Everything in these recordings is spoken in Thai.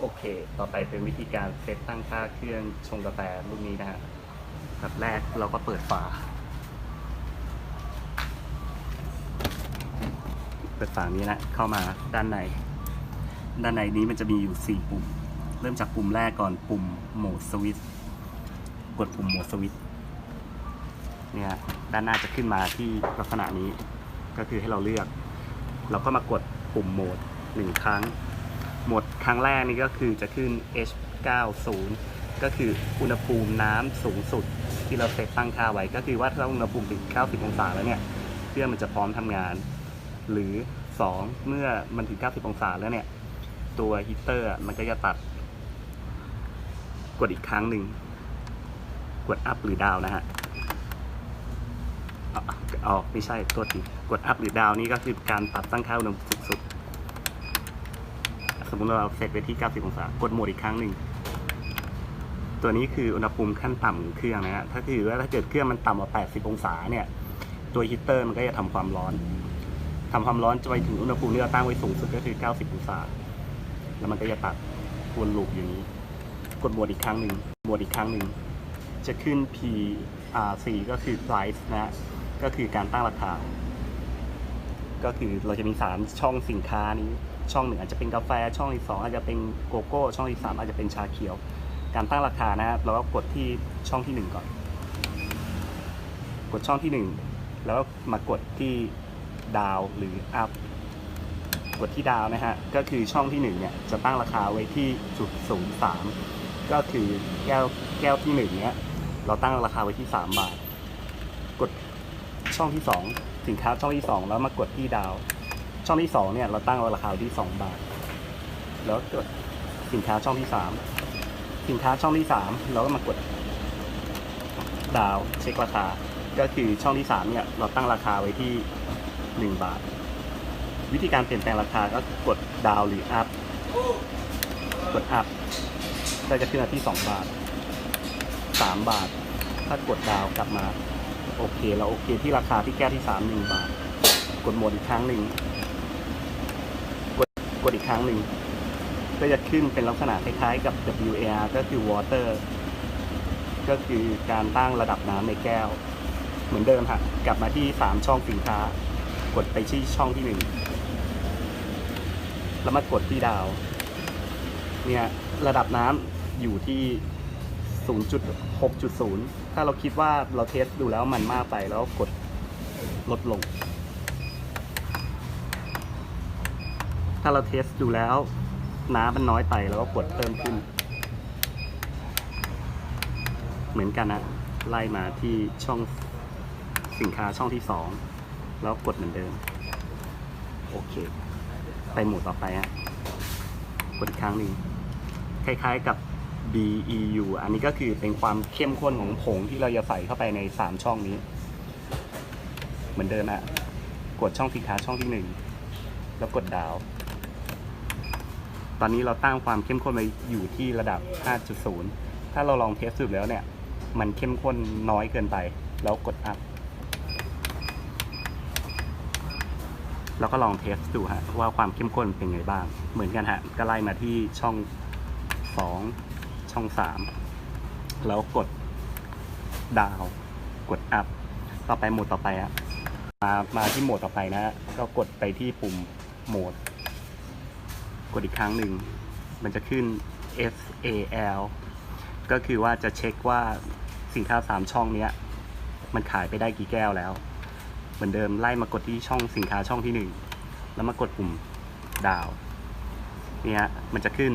โอเค ต่อไปเป็นวิธีการเซตตั้งค่าเครื่องชงกาแฟรุ่นนี้นะฮะแบบแรกเราก็เปิดฝา เปิดฝานี้นะ เข้ามาด้านใน ด้านในนี้มันจะมีอยู่ 4 ปุ่ม เริ่มจากปุ่มแรกก่อนปุ่มโหมดสวิตช์กดปุ่มโหมดสวิตช์เนี่ยด้านหน้าจะขึ้นมาที่ลักษณะนี้ ก็คือให้เราเลือก เราก็มากดปุ่มโหมดหนึ่งครั้ง หมดครั้งแรกนี่ก็คือจะขึ้น H90 ก็คืออุณหภูมิน้ำสูงสุดที่เราเซตตั้งค่าไว้ ก็คือว่าถ้าอุณหภูมิถึง 90 องศาแล้วเนี่ยเครื่องมันจะพร้อมทำงาน หรือ 2 เมื่อมันถึง 90 องศาแล้วเนี่ย ตัวฮีตเตอร์มันก็จะตัด กดอีกครั้งหนึ่งกดอัพหรือดาวนะฮะอาเอไม่ใช่ตัวทีกดอัพหรือดาวนี่ก็คือการปรับตั้งค่าอุณหภูมิสูงสุด มมติเราเซตไปที่ 90 องศากดโหมดอีกครั้งหนึ่ง ตัวนี้คืออุณหภูมิขั้นต่ำของเครื่องนะฮะถ้าคือว่าถ้าเกิดเครื่องมันต่ำกว่า 80 องศาเนี่ย ตัวฮีตเตอร์มันก็จะทำความร้อนทำความร้อนจะไปถึงอุณหภูมิที่เราตั้งไว้สูงสุดก็คือ 90 องศา แล้วมันก็จะตัดวนลูปอย่างนี้ กดโหมดอีกครั้งหนึ่งโหมดอีกครั้งหนึ่ง จะขึ้น P R C ก็คือ price นะฮะก็คือการตั้งราคา ก็คือเราจะมีสามช่องสินค้านี้ ช่องหนึ่งอาจจะเป็นกาแฟช่องที่สองอาจจะเป็นโกโก้ช่องที่สามอาจจะเป็นชาเขียว การตั้งราคานะครับเราก็กดที่ช่องที่หนึ่งก่อน กดช่องที่หนึ่งแล้วมากดที่ดาวหรืออัพกดที่ดาวนะฮะก็คือช่องที่หนึ่งเนี่ยจะตั้งราคาไว้ที่จุดศูนย์สามก็คือแก้วแก้วที่หนึ่งเนี้ยเราตั้งราคาไว้ที่สามบาท กดช่องที่สองสินค้าช่องที่สองแล้วมากดที่ดาว ช่องที่สองเนี่ยเราตั้งราคาที่สองบาท แล้วกดสินค้าช่องที่สามสินค้าช่องที่สามเราก็มากดดาวเช็คราคา ก็คือช่องที่สามเนี่ยเราตั้งราคาไว้ที่หนึ่งบาท วิธีการเปลี่ยนแปลงราคาก็กดดาวหรืออัพกดอัพก็จะขึ้นมาที่สองบาทสามบาท ถ้ากดดาวกลับมา โอเคเราโอเคที่ราคาที่แก้ที่สามหนึ่งบาท กดหมดอีกครั้งหนึ่ง กดอีกครั้งหนึ่งก็จะขึ้นเป็นลักษณะคล้ายๆกับ WAR ก็คือ water ก็คือการตั้งระดับน้ำในแก้ว เหมือนเดิมค่ะกลับมาที่สามช่องสินค้า กดไปที่ช่องที่หนึ่งแล้วมากดที่ดาว เนี่ยระดับน้ำอยู่ที่ 0.6.0 ถ้าเราคิดว่าเราเทสดูแล้วมันมากไปแล้วกดลดลง ถ้าเราเทสดูแล้วน้ำมันน้อยไปแล้วก็กดเพิ่มขึ้น เหมือนกันนะไล่มาที่ช่องสินค้าช่องที่สองแล้วกดเหมือนเดิม โอเค ไปหมู่ต่อไปฮะกดอีกครั้งหนึ่งคล้ายๆกับ BEU อันนี้ก็คือเป็นความเข้มข้นของผงที่เราจะใส่เข้าไปใน 3 ช่องนี้ เหมือนเดิมฮะกดช่องสินค้าช่องที่ 1 แล้วกดดาว ตอนนี้เราตั้งความเข้มข้นไปอยู่ที่ระดับ 5.0 ถ้าเราลองเทสสุดแล้วเนี่ย มันเข้มข้นน้อยเกินไป แล้วกดอัพ แล้วก็ลองเทสดูฮะว่าความเข้มข้นเป็นไงบ้าง เหมือนกันฮะ ก็ไล่มาที่ช่อง 2 ช่อง 3 แล้วกดดาว กดอัพ ต่อไปโหมดต่อไปอะมา มาที่โหมดต่อไปนะฮะก็กดไปที่ปุ่มโหมด กดอีกครั้งหนึ่ง มันจะขึ้น S A L ก็คือว่าจะเช็คว่าสินค้า 3 ช่องนี้มันขายไปได้กี่แก้วแล้ว เหมือนเดิมไล่มากดที่ช่องสินค้าช่องที่ 1 แล้วมากดปุ่มดาวเนี่ยมันจะขึ้น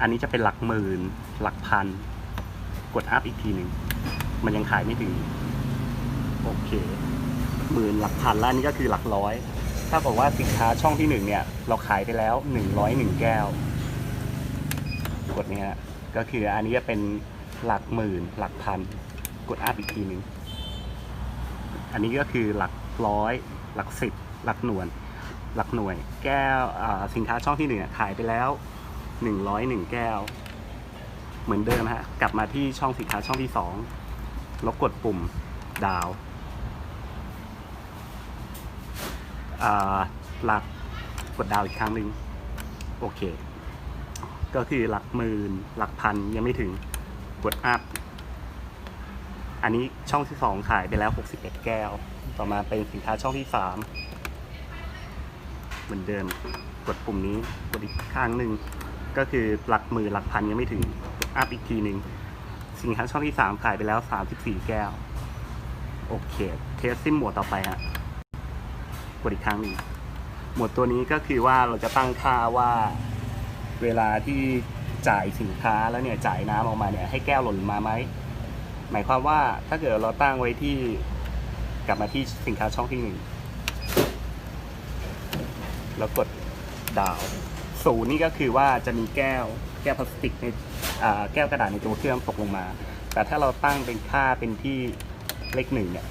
อันนี้จะเป็นหลักหมื่น หลักพัน กดอัพอีกทีหนึ่ง มันยังขายไม่ถึง โอเค หมื่นหลักพันแล้วอันนี้ก็คือหลักร้อย ถ้าบอกว่าสินค้าช่องที่หนึ่งเนี่ย เราขายไปแล้วหนึ่งร้อยหนึ่งแก้ว กดเนี้ยก็คืออันนี้จะเป็นหลักหมื่น หลักพัน กดอัพอีกทีหนึ่งอันนี้ก็คือหลักร้อย หลักสิบ หลักหน่วย หลักหน่วย แก้วสินค้าช่องที่หนึ่งขายไปแล้วหนึ่งร้อยหนึ่งแก้ว เหมือนเดิมฮะ กลับมาที่ช่องสินค้าช่องที่สองแล้วกดปุ่มดาว อ่า หลักกดดาวอีกครั้งหนึ่งโอเค ก็คือหลักหมื่นหลักพันยังไม่ถึงกดอัพอันนี้ช่องที่สองขายไปแล้ว 61 แก้ว ต่อมาเป็นสินค้าช่องที่สามเหมือนเดิมกดปุ่มนี้กดอีกข้างหนึ่งก็คือหลักหมื่นหลักพันยังไม่ถึงกดอัพอีกทีหนึ่งสินค้าช่องที่สามขายไปแล้ว 34 แก้ว โอเค เทสซิมหมวดต่อไปฮะ กดอีกครั้งหนึ่งหมวดตัวนี้ก็คือว่าเราจะตั้งค่าว่าเวลาที่จ่ายสินค้าแล้วเนี่ยจ่ายน้ำออกมาเนี่ยให้แก้วหล่นมาไหมหมายความว่าถ้าเกิดเราตั้งไว้ที่กลับมาที่สินค้าช่องที่หนึ่งแล้วกดดาวศูนย์นี่ก็คือว่าจะมีแก้วแก้วพลาสติกในแก้วกระดาษในตัวเครื่องตกลงมา แต่ถ้าเราตั้งเป็นค่าเป็นที่เลขหนึ่งเนี่ย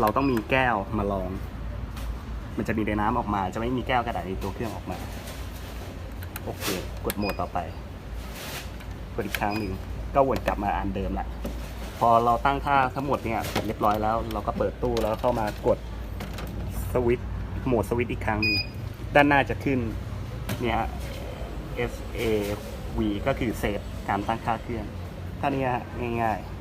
เราต้องมีแก้วมาลอง มันจะมีในน้ำออกมา จะไม่มีแก้วกระดาษในตัวเครื่องออกมา โอเค กดโหมดต่อไป กดอีกครั้งหนึ่งก็วนกลับมาอันเดิมแหละพอเราตั้งค่าทั้งหมดเนี่ยเสร็จเรียบร้อยแล้ว เราก็เปิดตู้แล้วเข้ามากดสวิตช์โหมดสวิตช์อีกครั้งหนึ่งด้านหน้าจะขึ้นเนี่ย S A V ก็คือเซฟการตั้งค่าเครื่องท่านี้ง่ายๆ